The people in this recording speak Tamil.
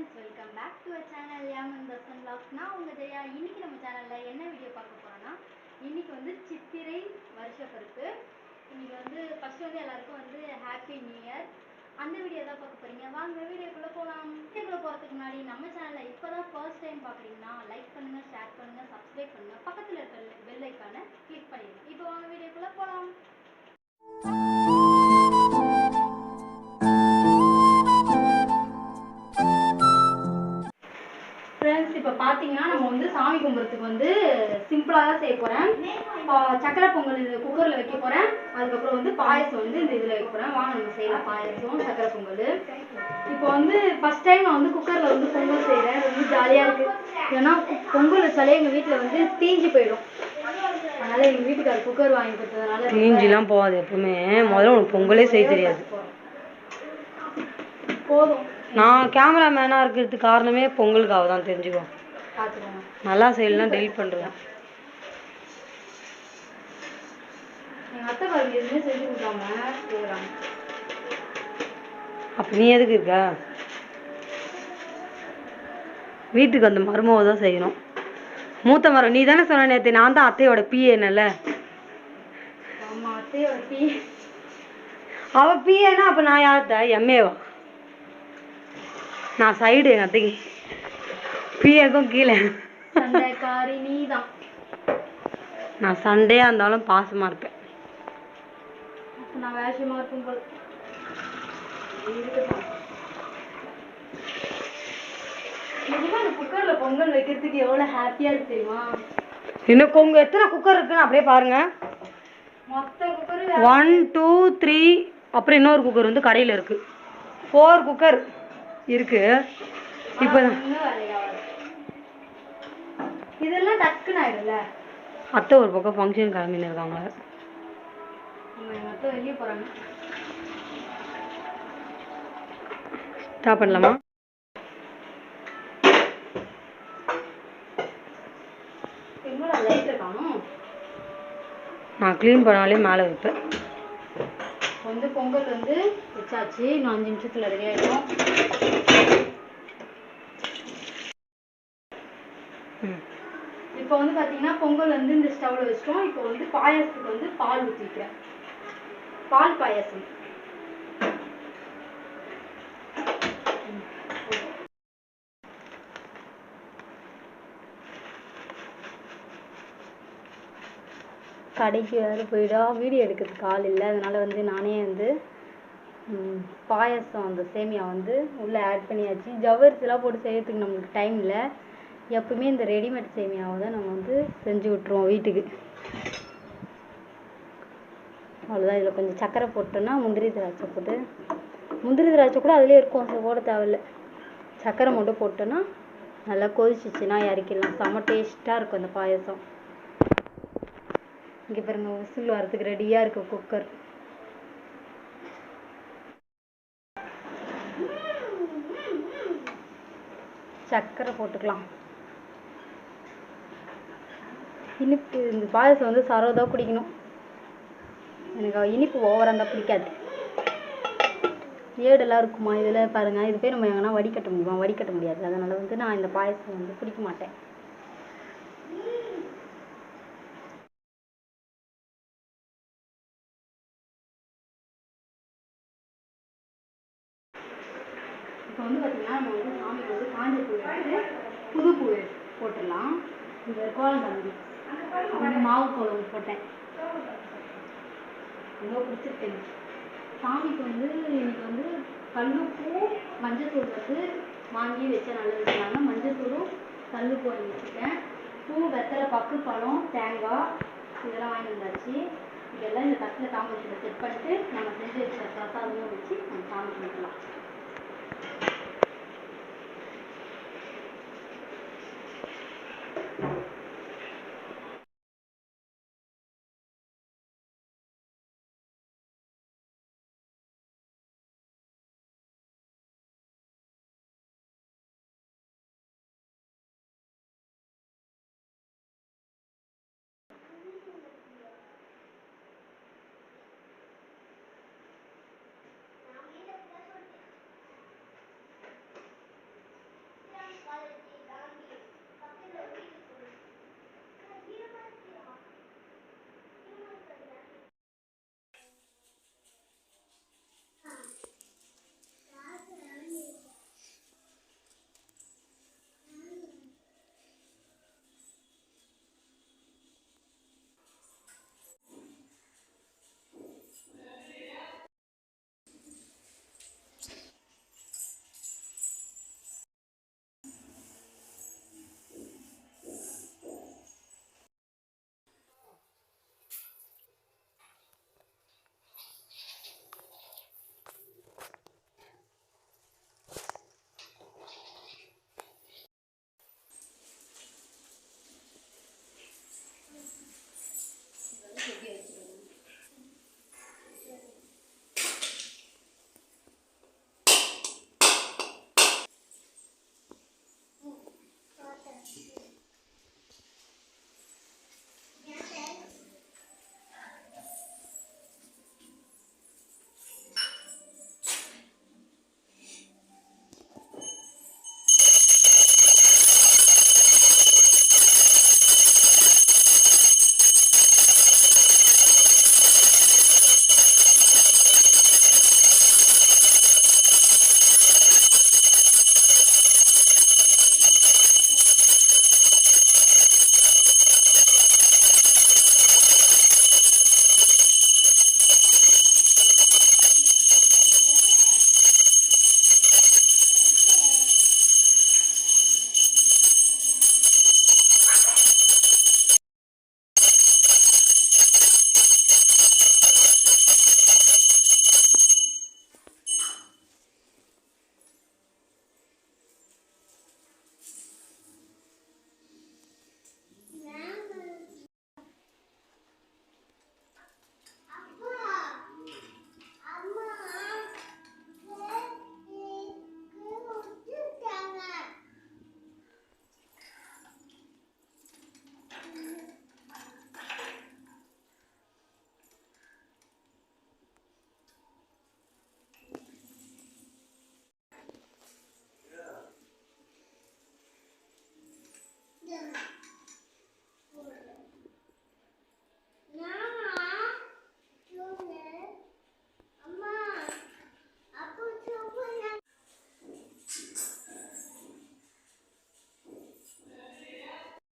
Friends welcome back to a channel Yaman Darshan vlogs. நான் உங்கள் ஜெயா. இன்னைக்கு நம்ம சேனலில் என்ன வீடியோ பார்க்க போகிறோன்னா இன்னைக்கு வந்து சித்திரை வருஷப்பருப்பு இன்னைக்கு வந்து ஃபஸ்ட்டு வந்து எல்லாருக்கும் வந்து ஹாப்பி நியூ இயர் அந்த வீடியோ தான் பார்க்க போகிறீங்க வாங்க வீடியோக்குள்ளே போகலாம் வீடியோக்குள்ளே போகிறதுக்கு முன்னாடி நம்ம சேனலை இப்போ தான் ஃபர்ஸ்ட் டைம் பார்க்குறீங்கன்னா லைக் பண்ணுங்கள் ஷேர் பண்ணுங்கள் சப்ஸ்கிரைப் பண்ணுங்கள் பக்கத்தில் இருக்க பெல் ஐக்கானை கிளிக் பண்ணிடுங்க. இப்போ வாங்க வீடியோக்குள்ளே போகலாம் பார்த்தீங்கன்னா நம்ம வந்து சாமி கும்பிட்றதுக்கு வந்து சிம்பிளாக தான் செய்ய போகிறேன் சக்கரை பொங்கல் இது குக்கரில் வைக்க போகிறேன் அதுக்கப்புறம் வந்து பாயசம் வந்து இந்த இதில் வைக்க போகிறேன் வாங்க நம்ம செய்யலாம். பாயசம் சக்கரை பொங்கல். இப்போ வந்து ஃபஸ்ட் டைம் நான் வந்து குக்கரில் வந்து பொங்கல் செய்கிறேன் ரொம்ப ஜாலியாக இருக்குது ஏன்னா பொங்கல் வச்சாலே எங்கள் வீட்டில் வந்து தீஞ்சு போயிடும். அதனால் எங்கள் வீட்டுக்காரர் குக்கர் வாங்கி கொடுத்ததுனால தீஞ்சிலாம் போகாது எப்பவுமே. முதல்ல உனக்கு பொங்கலே செய்ய தெரியாது. போதும். நான் கேமராமேனாக இருக்கிறதுக்கு காரணமே பொங்கலுக்காக தான் தெரிஞ்சுக்கோ பார்த்துக்கோங்க நல்லா செய்யலாம் டெலிட் பண்ணுறேன் எங்கள் அத்தை பாருங்க எதுவுமே செஞ்சு கொடுக்காம செய்கிறாங்க அப்போ நீ எதுக்கு இருக்க? வீட்டுக்கு அந்த மருமவை தான் செய்யணும். மூத்த மரம் நீ தானே சொன்ன நேற்று நான் தான் அத்தையோட பிஏனல்ல டீ அவள் பிஏனா அப்போ நான் யார்த்த? எம்ஏவா நான் சைடு எங்கள் அத்தைக்கு பிஏக்கும் கீழே. சண்டைக்காரி நீதான். நான் சண்டையாக இருந்தாலும் பாசமாக இருப்பேன். நான் வேஷமா இருக்கும் போல. குக்கர்ல பொங்கல் வைக்கிறதுக்கு எவ்வளவு ஹாப்பியா இருக்கு தெரியுமா? இன்னும் உங்க எத்தனை குக்கர் இருக்குன்னு அப்படியே பாருங்க. மொத்த குக்கர் ஒன் டூ த்ரீ அப்புறம் இன்னொரு குக்கர் வந்து கடையில் இருக்கு. ஃபோர் குக்கர் இருக்கு. இப்போ இதெல்லாம் டக்குன்னு ஆயிடும்ல? அத்தை ஒரு பக்கம் ஃபங்க்ஷன் கிளம்பின்னு இருக்காங்க. அத்தை வெளியே போறாங்க. ஸ்டாப் பண்ணலாமா? நான் க்ளீன் பண்ணாலே மேலே வைப்பேன். வந்து பொங்கல் வந்து வச்சாச்சு. இன்னும் அஞ்சு நிமிஷத்துல ரெடி ஆயிடும். ம். இப்போ வந்து பாத்தீங்கன்னா பொங்கல் வந்து இந்த ஸ்டவ்ல வச்சிட்டோம். இப்போ வந்து பாயாசத்துக்கு வந்து பால் ஊற்றிக்கிறேன் பால் பாயாசம். கடைக்கு வேறு போயிடா. வீடியோ எடுக்கிறதுக்கு ஆள் இல்லை. அதனால வந்து நானே வந்து ம், பாயாசம் அந்த சேமியா வந்து உள்ளே ஆட் பண்ணியாச்சு. ஜவ்வரிசிலாம் போட்டு செய்யறதுக்கு நம்மளுக்கு டைம் இல்லை. எப்பவுமே இந்த ரெடிமேட் சேமியாவை தான் நம்ம வந்து செஞ்சு விட்ருவோம் வீட்டுக்கு. அவ்வளோதான் இதில் கொஞ்சம் சர்க்கரை போட்டோன்னா முந்திரி திராட்சை போட்டு முந்திரி திராட்சை கூட அதுலேயே இருக்கும். அது போட தேவையில்ல. சர்க்கரை மட்டும் போட்டோன்னா நல்லா கொதிச்சிச்சுன்னா இறக்கிடலாம். செம்ம டேஸ்ட்டாக இருக்கும் அந்த பாயசம். இங்கே பாருங்க விசில் வரதுக்கு ரெடியாக இருக்கு குக்கர் சர்க்கரை போட்டுக்கலாம். இனிப்பு இந்த பாயசம் வந்து சரவதாக குடிக்கணும். எனக்கு இனிப்பு ஓவராக இருந்தால் பிடிக்காது. ஏடெல்லாம் இருக்குமா இதில் பாருங்க. இது போய் நம்ம எங்கன்னா வடிகட்ட முடியுமா? வடிகட்ட முடியாது. அதனால் வந்து நான் இந்த பாயசம் வந்து குடிக்க மாட்டேன். இப்போ வந்து நம்ம வந்து சாமிக்கு வந்து காஞ்ச பூ எடுத்து புது பூ போட்டுடலாம். இந்த கோலம் தம்பி மாவு குழம்பு போட்டேன். ரொம்ப பிடிச்சிருக்கு சாமிக்கு வந்து இன்னைக்கு வந்து கல்லுப்பூ மஞ்சத்தூள் வந்து வாங்கி வச்ச நல்லது சொன்னாங்க மஞ்சத்தூளும் கல்லுப்பு வாங்கி வச்சுருக்கேன். பூ வெத்தலை பக்கு பழம் தேங்காய் இதெல்லாம் வாங்கி வந்தாச்சு. இதெல்லாம் இந்த தட்டில் தாம்பூலத்தில் செட் பண்ணிட்டு நம்ம செஞ்சு வச்ச பிரசாதமும் வச்சு நம்ம சாமி கும்பிடலாம்.